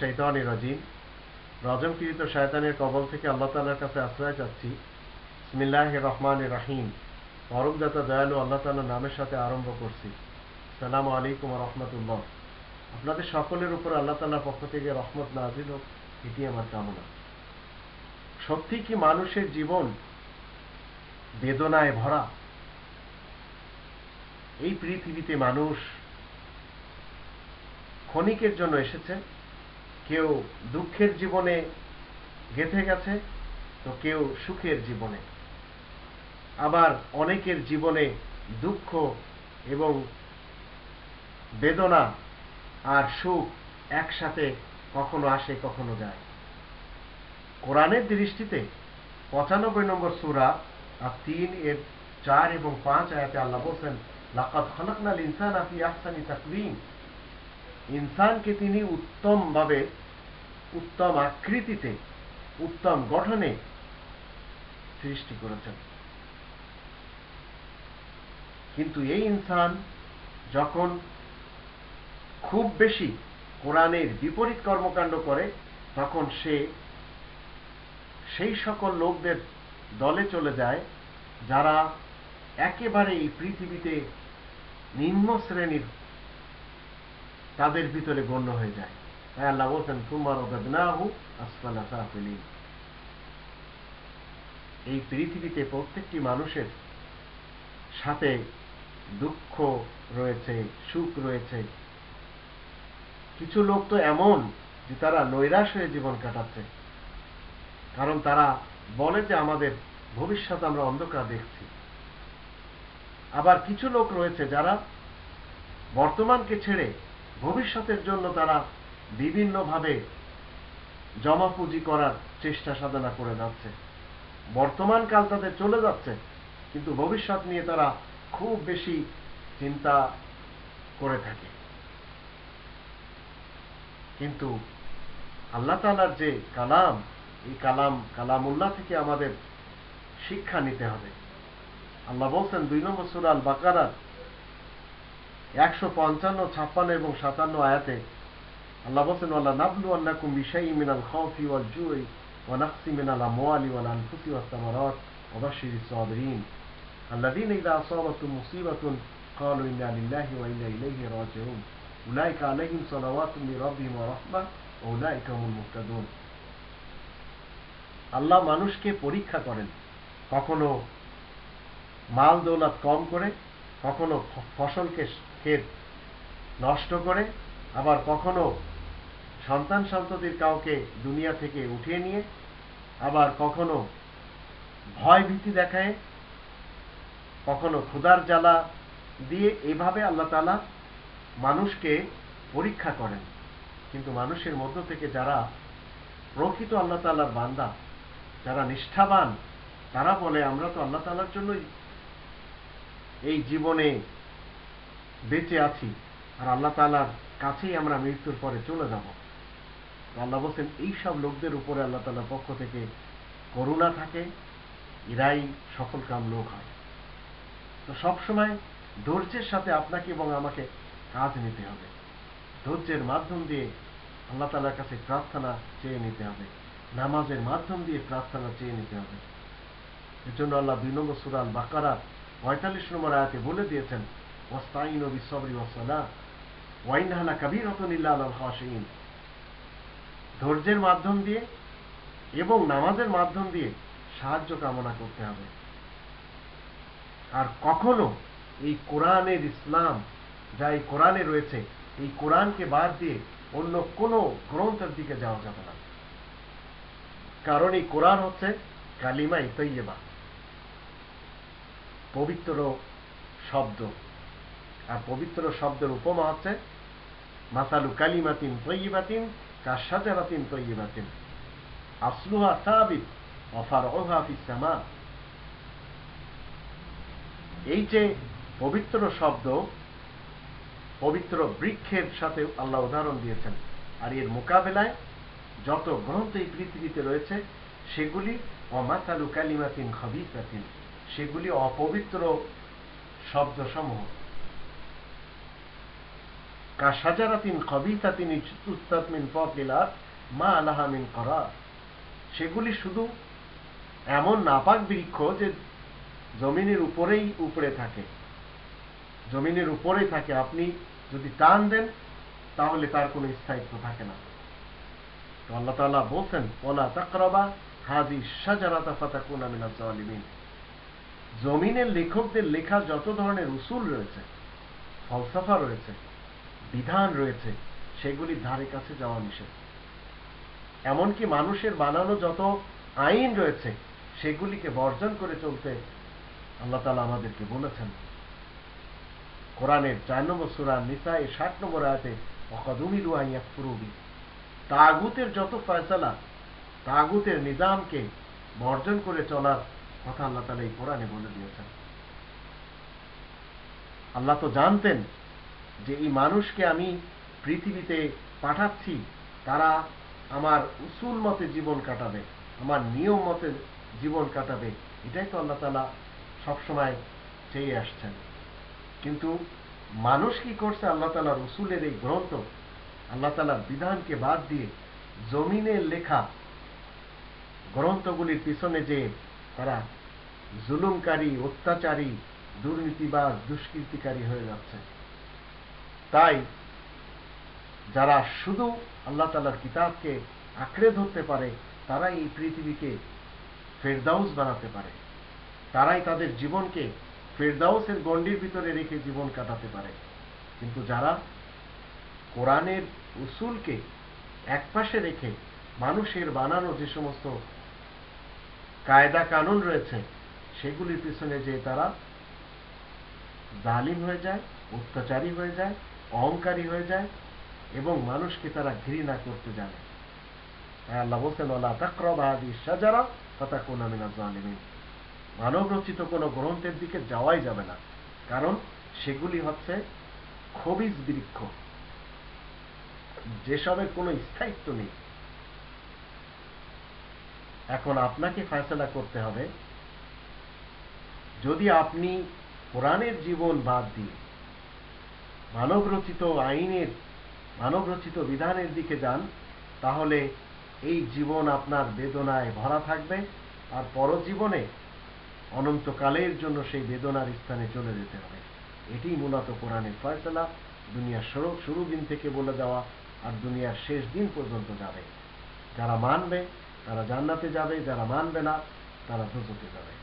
শৈতানি রাজিম। রজমকৃত শয়তানের কবল থেকে আল্লাহ তালার কাছে আশ্রয় চাচ্ছি। ইসমিল্লাহ রহমান রাহিম। পরমদাতা দয়ালু আল্লাহ তালার নামের সাথে আরম্ভ করছি। সালাম আলাইকুম রহমতুল্লাহ। আপনাদের সকলের উপর আল্লাহ তালার পক্ষ থেকে রহমত নাজিল হোক, এটি আমার কামনা। সত্যি কি মানুষের জীবন বেদনায় ভরা? এই পৃথিবীতে মানুষ ক্ষণিকের জন্য এসেছে। কেউ দুঃখের জীবনে গেঁথে গেছে, তো কেউ সুখের জীবনে। আবার অনেকের জীবনে দুঃখ এবং বেদনা আর সুখ একসাথে কখনো আসে, কখনো যায়। কোরআনের দৃষ্টিতে পঁচানব্বই নম্বর সুরা আর তিন এর চার এবং পাঁচ আয়াতে আল্লাহ বলছেন লাকাত খলকনাল ইনসান আফি আহসানি তাকবিম ইনসানকে তিনি উত্তমভাবে, উত্তম আকৃতিতে, উত্তম গঠনে সৃষ্টি করেছেন। কিন্তু এই ইনসান যখন খুব বেশি কোরআনের বিপরীত কর্মকাণ্ড করে, তখন সে সেই সকল লোকদের দলে চলে যায়, যারা একেবারে এই পৃথিবীতে নিম্ন শ্রেণির তাদের ভিতরে গণ্য হয়ে যায়। আল্লাহ বলছেন তুমার এই পৃথিবীতে প্রত্যেকটি মানুষের সাথে দুঃখ রয়েছে, সুখ রয়েছে। কিছু লোক তো এমন যে তারা নৈরাশ হয়ে জীবন কাটাচ্ছে। কারণ তারা বলে যে, আমাদের ভবিষ্যৎ আমরা অন্ধকার দেখছি। আবার কিছু লোক রয়েছে যারা বর্তমানকে ছেড়ে ভবিষ্যতের জন্য তারা বিভিন্নভাবে জমা পুঁজি করার চেষ্টা সাধনা করে যাচ্ছে। বর্তমান কাল তাদের চলে যাচ্ছে, কিন্তু ভবিষ্যৎ নিয়ে তারা খুব বেশি চিন্তা করে থাকে। কিন্তু আল্লাহ তালার যে কালাম, এই কালাম কালামুল্লাহ থেকে আমাদের শিক্ষা নিতে হবে। আল্লাহ বলছেন, দুই নম্বর সুরাল বাকারার একশো পঞ্চান্ন ছাপ্পান্ন এবং সাতান্ন আয়াতে আল্লাহ বলছেন আল্লাহ নাবলু আন্নাকুম বিশাই মিনাল খাউফি ওয়াল জুই ওয়া নাকসি মিনাল আমওয়ালি ওয়াল আনফুসি ওয়াস সামারাত ওয়া বাশশিরিস সাবিরিন الذين إذا أصابتهم مصيبة قالوا إنا لله وإنا إليه راجعون أولئك عليهم صلوات من ربهم ورحمة وأولئك هم المهتدون আল্লাহ মানুষকে পরীক্ষা করেন কখনো মাল দৌলত কম করে কখনো ফসলকে ক্ষেত নষ্ট করে, আবার কখনো সন্তান সন্ততির কাউকে দুনিয়া থেকে উঠিয়ে নিয়ে, আবার কখনো ভয় ভীতি দেখায়, কখনো ক্ষুধার জ্বালা দিয়ে এইভাবে আল্লাহ তালা মানুষকে পরীক্ষা করেন। কিন্তু মানুষের মধ্য থেকে যারা প্রকৃত আল্লাহ তালার বান্দা, যারা নিষ্ঠাবান, তারা বলে, আমরা তো আল্লাহ তালার জন্যই এই জীবনে বেঁচে আছি আর আল্লাহ তালার কাছেই আমরা মৃত্যুর পরে চলে যাব। আল্লাহ বলছেন, এইসব লোকদের উপরে আল্লাহ তালার পক্ষ থেকে করুণা থাকে, এরাই সফল কাম লোক হয়। তো সবসময় ধৈর্যের সাথে আপনাকে এবং আমাকে কাজ নিতে হবে। ধৈর্যের মাধ্যম দিয়ে আল্লাহ তালার কাছে প্রার্থনা চেয়ে নিতে হবে। নামাজের মাধ্যম দিয়ে প্রার্থনা চেয়ে নিতে হবে। এজন্য আল্লাহ দুই নম্বর সুরাল বাকারার পঁয়তাল্লিশ নম্বর আয়াতে বলে দিয়েছেন ওয়াস্তাইন বিসবরি ওয়াসালা ওয়াইনহালা কাবির রতনিল্লা আল হাসিন ধৈর্যের মাধ্যম দিয়ে এবং নামাজের মাধ্যম দিয়ে সাহায্য কামনা করতে হবে। আর কখনো এই কোরআনের ইসলাম, যা এই কোরআনে রয়েছে, এই কোরআনকে বাদ দিয়ে অন্য কোনো গ্রন্থের দিকে যাওয়া যাবে না। কারণ এই কোরআন হচ্ছে কালিমাই তৈয়বা। পবিত্র শব্দ। আর পবিত্র শব্দের উপমা হচ্ছে, মাসালু কালিমাতিন তৈবাতিন কাশাজারাতিন তৈবাতিন আসলুহা সাবিত অফার ওহা ফিসামা এই যে পবিত্র শব্দ, পবিত্র বৃক্ষের সাথে আল্লাহ উদাহরণ দিয়েছেন। আর এর মোকাবেলায় যত গ্রন্থ এই পৃথিবীতে রয়েছে, সেগুলি অমাতালু কালিমাতিন খবিসাতিন। সেগুলি অপবিত্র শব্দসমূহ। কাশাজারাতিন কবিতাতিন ইস্তুস্তাত মিন ফকিলার মা আলাহা মিন করার। সেগুলি শুধু এমন নাপাক বৃক্ষ যে জমিনের উপরেই উপরে থাকে। জমিনের উপরেই থাকে। আপনি যদি টান দেন, তাহলে তার কোনো স্থায়িত্ব থাকে না। তো আল্লাহ তাআলা বলছেন, ওলা তাকরাবা হাজি সাজারাতা ফাতাকুনা মিনাজ জালিমিন জমিনের লেখকদের লেখা যত ধরনের উসুল রয়েছে, ফলসাফা রয়েছে, বিধান রয়েছে সেগুলির ধারে কাছে যাওয়া নিষেধ। এমনকি মানুষের বানানো যত আইন রয়েছে, সেগুলিকে বর্জন করে চলতে আল্লাহ তালা আমাদেরকে বলেছেন। কোরআনের চার নম্বর সুরা নিসা এর ষাট নম্বর আয়াতে অকদুমিরু আইয়া ফুরুবি তাগুতের যত ফয়সালা, তাগুতের নিজামকে বর্জন করে চলার কথা আল্লাহ তালা এই কোরআনে বলে দিয়েছেন। আল্লাহ তো জানতেন যে এই মানুষকে আমি পৃথিবীতে পাঠাচ্ছি, তারা আমার উসুল মতে জীবন কাটাবে, আমার নিয়ম মতে জীবন কাটাবে, এটাই তো আল্লাহ তালা সবসময় চেয়ে আসছেন। কিন্তু মানুষ কি করছে? আল্লাহ তালার উসুলের এই গ্রন্থ, আল্লাহ তালার বিধানকে বাদ দিয়ে জমিনের লেখা গ্রন্থগুলির পিছনে যে তারা জুলুমকারী, অত্যাচারী দুর্নীতিবাজ দুষ্কৃতিকারী হয়ে যাচ্ছে। তাই যারা শুধু আল্লাহ তালার কিতাবকে আঁকড়ে ধরতে পারে, তারাই এই পৃথিবীকে ফেরদাউস বানাতে পারে। তারাই তাদের জীবনকে ফেরদাউসের গণ্ডির ভিতরে রেখে জীবন কাটাতে পারে। কিন্তু যারা কোরআনের উসুলকে একপাশে রেখে মানুষের বানানো যে সমস্ত কায়দা কানুন রয়েছে, সেগুলির পিছনে যে তারা জালিম হয়ে যায়, অত্যাচারী হয়ে যায়, অহংকারী হয়ে যায়, এবং মানুষকে তারা ঘৃণা করতে জানে। মানব রচিত কোনো গ্রন্থের দিকে যাওয়াই যাবে না, কারণ সেগুলি হচ্ছে খবিজ বৃক্ষ। যেসবের কোনো স্থায়িত্ব নেই। এখন আপনাকে ফয়সলা করতে হবে। যদি আপনি কোরআনের জীবন বাদ দিয়ে মানব রচিত আইনের মানব রচিত বিধানের দিকে যান, তাহলে এই জীবন আপনার বেদনায় ভরা থাকবে আর পরজীবনে অনন্তকালের জন্য সেই বেদনার স্থানে চলে যেতে হবে। এটি মূলত কোরআনের ফয়সলা। দুনিয়ার শুরু শুরু দিন থেকে বলে দেওয়া আর দুনিয়ার শেষ দিন পর্যন্ত যাবে। যারা মানবে তারা জান্নাতে যাবে যারা মানবে না তারা দুজকে যাবে।